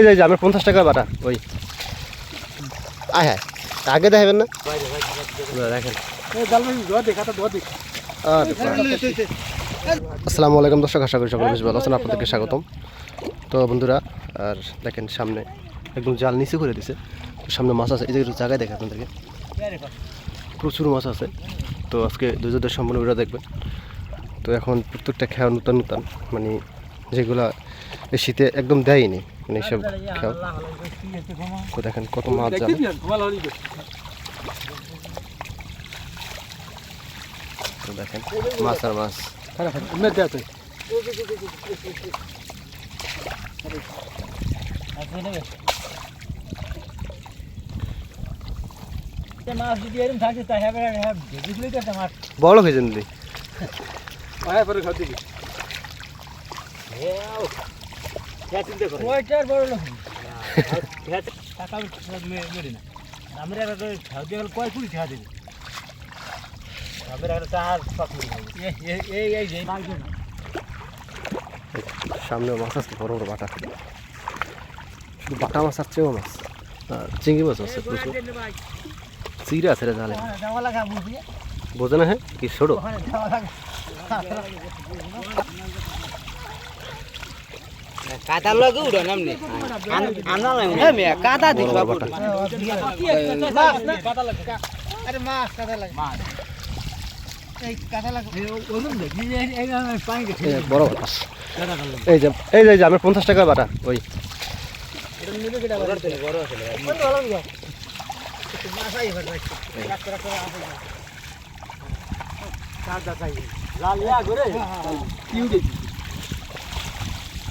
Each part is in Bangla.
এই যে আমার পঞ্চাশ টাকা বাটা ওই। আয় হ্যাঁ আগে দেখাবেন না? দেখেন। আসসালামু আলাইকুম দর্শক আশা করি সকলে বেশ ভালো আছেন। আপনাদেরকে স্বাগতম। তো বন্ধুরা আর দেখেন সামনে একদম জাল নিচে করে দিছে। সামনে মাছ আছে এই যে একটু জায়গায় দেখে আপনাদেরকে। প্রচুর মাছ আছে। তো আজকে দুজনের সম্পূর্ণ ভিডিও দেখবেন। তো এখন প্রত্যেকটা খেয়া নূতন নূতন মানে যেগুলা এই শীতে একদম দেয়নি। মানে সব খেয়াও দেখেন কত মাছ যাবে দেখেন মাছ আর মাছ। হবে হ্যাঁ বড় হয়েছেন দিদি সামনে মাছ আছে বড় বড় বাটা। শুধু বাটা মাছ আর চেও মাছ। চিংড়ি মাছ আছে প্রচুর চিড়ে আছে রে জালে। বোঝে না হ্যাঁ কি ছোটো যাওয়া লাগা উড়ো নামনি আনা লাগে না মে কাতা বড় বাটা। আরে মাছ কাদা লাগে মাছ আমার পঞ্চাশ টাকা বাটা ওই দেখেন আর ওই ওই বিয়া মিয়া ছুটে দিন লাগে বিয়া ছবি থাকে এই না বলো ওইদিকে আটো ওইদিকে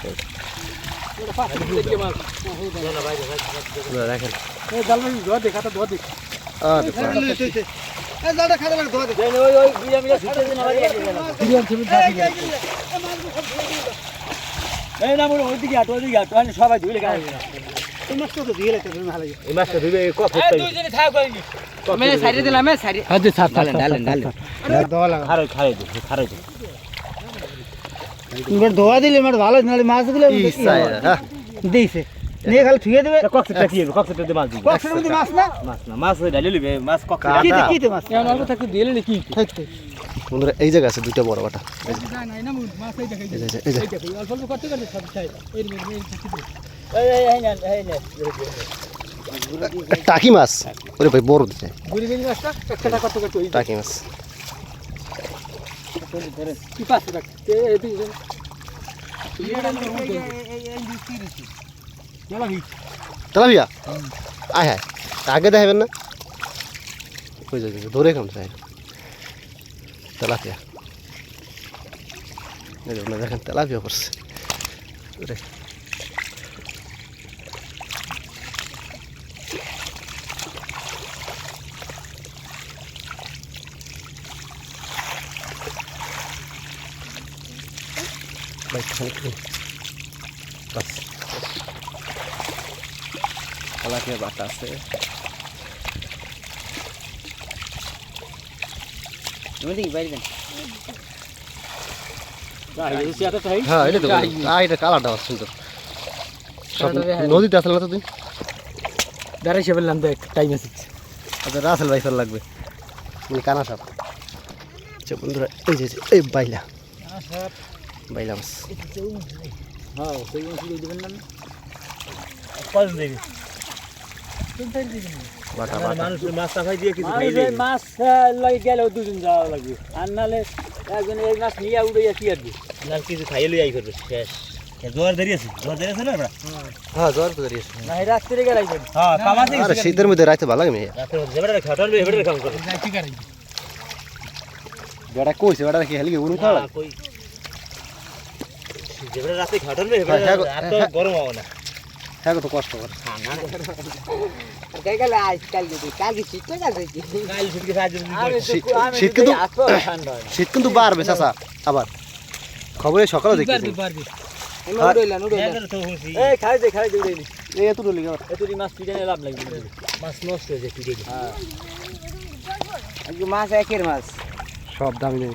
আটো আমি সবাই ডালেন খারাই খারাই খারাই এবার ধোয়া দিলে এবার ভালো নালে মাছগুলো হ্যাঁ। দিয়েছে। নিয়ে খালি দেবে। মাছ দিবে। কক্সের মধ্যে মাছ না? মাছ না মাছ ওই ডালি লিবে মাছ কক্স কি তে মাছ? এমন অল্প থাকতে দিলে কি? থাকতে বন্ধুরা এই জায়গা আছে দুইটা বড় বাটা। টাকি মাছ। ওরে ভাই বড় ওই টাকি মাছ কি পাস রাখ এই এই দুই জন তেলাপিয়া? আয় হ্যাঁ আগে দেখাবেন না? বুঝে ধরে খাম সাহেব তেলাপিয়া। দেখেন তেলাপিয়া করছে ওরে। বাইকটা খানিক নিন। বাস তেলাপিয়া বাটা আছে নদী বাইরে দেন হ্যাঁ এটা তো আহ এটা কালারটা আছে সুন্দর সব নদীতে আসলে না তো দিন দাঁড়াই সে বললাম দেখ টাইম আছে আচ্ছা রাসেল ভাই স্যার লাগবে মানে কানা সাপ আচ্ছা বন্ধুরা এই যে, এই বাইলা বাইলা মাছ হ্যাঁ সেই মাছ দিয়ে দিবেন না কল দেবে বাটা মাছ মাছ লাগে গেলে দুজন যাওয়া লাগবে। আর নাহলে একজন এই মাছ নিয়ে উড়ে কি আসবে হ্যাঁ জ্বর তো দাঁড়িয়েছে না এই রাত্রে গেলে আইবেন আরে শীতের মধ্যে রাইতে ভালো লাগে বেটা কইছে কি হেলি উড়ু খাওয়া হ্যাঁ শীত কিন্তু শীত কিন্তু বাড়বে চাচা আবার। খবরে সকালে দেখতেছি। পারবি আমি উড়াইলাম উড়াইলাম এই খাই দে খাই দে উড়ে এই এত ডলি মাছ পিটানে লাভ লাগবে মাছ নষ্ট হয়ে। আজকে মাছ একের মাছ। সব দামি নেই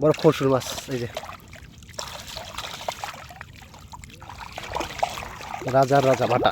বড় ফসুর মাছ, এই যে। রাজার রাজা ভাটা।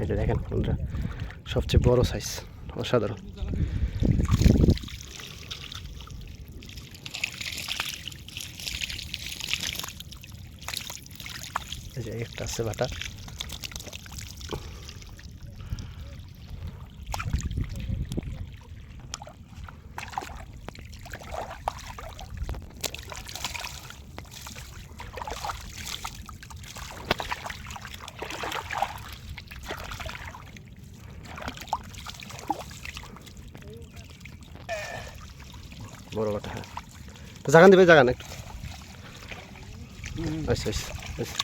এই যে দেখেন সবচেয়ে বড় সাইজ অসাধারণ। এই যে একটা আছে ভাটা। বড় ভাটা হ্যাঁ তো জাগান দিবে জাগান একটু আচ্ছা আচ্ছা আচ্ছা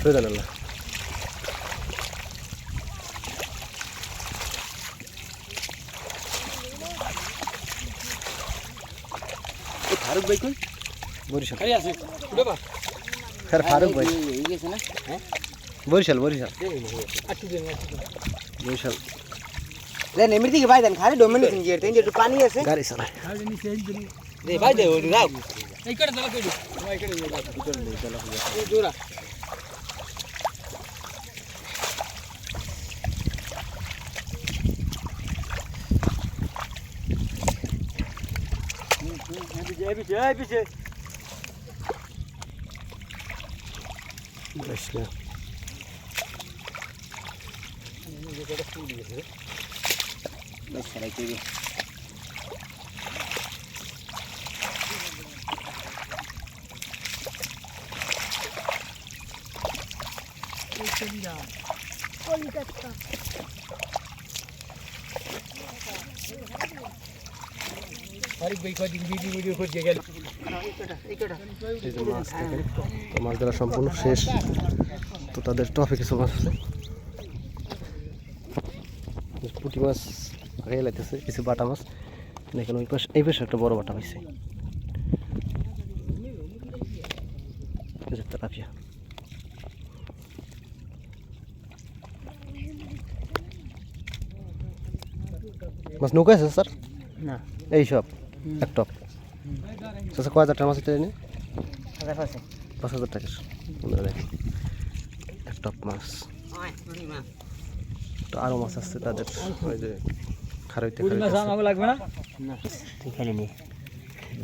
প্রয়োজন আল্লাহ ফারুক ভাই কই বরিশাল খালি আছে বাবা হ্যাঁ ফারুক ভাই এই গেছে না হ্যাঁ বরিশাল বরিশাল আটটি দিন বরিশাল লে নেমির দিকে ভাই দেন খালি ডোমিনেশন গিয়ে তেন একটু পানি আছে গাড়ি চালায় খালি নিচে এই দিন দে ভাই দে ওই রাও এই করে দাও কই এই করে দাও এই জোড়া এই পিছে এই পিছে বেশ না বেশ খারাই কইবি ফারুক ভাই কদিন ভিডিও ভিডিও করে গেল এই যে মাছ ধরা সম্পূর্ণ শেষ। তো তাদের টপে কিছু মাছ আছে পুঁটি মাছ আগে লাগতেছে কিছু বাটা মাছ। দেখেন ওই পাশে এই পাশে একটা বড় বাটা পাইছে। তেলাপিয়া। মাছ নৌকা আছে স্যার? না। এই সব? এক টপ। আচ্ছা কয় হাজার টাকা মাছ এটা পাঁচ হাজার টাকা। এক টপ মাছ। আরও মাছ। আসছে তাদের। ওই যে খারইতে পুরি লাগবে না? না তুই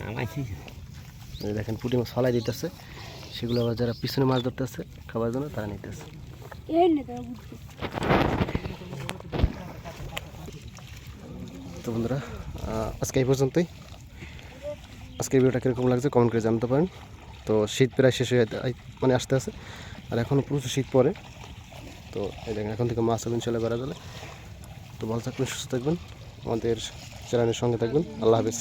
নামাইছি। দেখেন পুঁটি মাছ ফলাই দিতেছে। সেগুলো আবার যারা পিছনে মাছ ধরতেছে খাবার জন্য তারা নিতেছে। তো বন্ধুরা আজকে এই পর্যন্তই। আজকের ভিডিওটা কীরকম লাগছে কমেন্ট করে জানতে পারেন। তো শীত প্রায় শেষ হয়ে মানে আসতে আছে। আর এখনও প্রচুর শীত পড়ে। তো এই দেখেন এখন থেকে মাছ চলে বেড়া গেলে তো ভালো থাকবেন সুস্থ থাকবেন। আমাদের চ্যানেলের সঙ্গে থাকবেন। আল্লাহ হাফেজ।